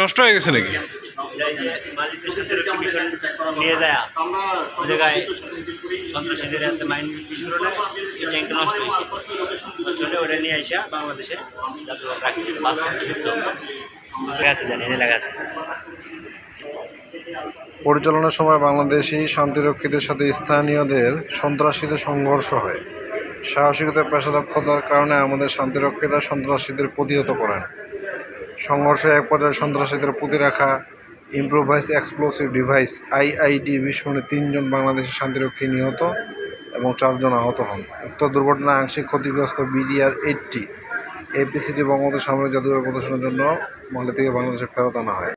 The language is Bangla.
নষ্ট হয়ে গেছে নাকি? নিয়ে যায়। জায়গায় সন্ত্রাসীদের হাতে মাইন বিস্ফোরণে এই ট্যাঙ্কটা নষ্ট হয়েছে। নষ্ট হলে ওটা নিয়ে আসা বাংলাদেশে বাস জানি আছে। পরিচালনার সময় বাংলাদেশি শান্তিরক্ষীদের সাথে স্থানীয়দের সন্ত্রাসীদের সংঘর্ষ হয়। সাহসিকতা পেশাদক্ষতার কারণে আমাদের শান্তিরক্ষীরা সন্ত্রাসীদের প্রতিহত করেন। সংঘর্ষে এক পর্যায়ে সন্ত্রাসীদের প্রতি রাখা ইম্প্রোভাইজ এক্সপ্লোসিভ ডিভাইস আইআইডি বিস্ফোরণে তিনজন বাংলাদেশের শান্তিরক্ষী নিহত এবং চারজন আহত হন। উক্ত দুর্ঘটনায় আংশিক ক্ষতিগ্রস্ত বিডিআর এইটটি, এপিসিটি বঙ্গবন্ধু সামরিক জাদুঘর প্রদর্শনের জন্য মালদা থেকে বাংলাদেশে ফেরত আনা হয়।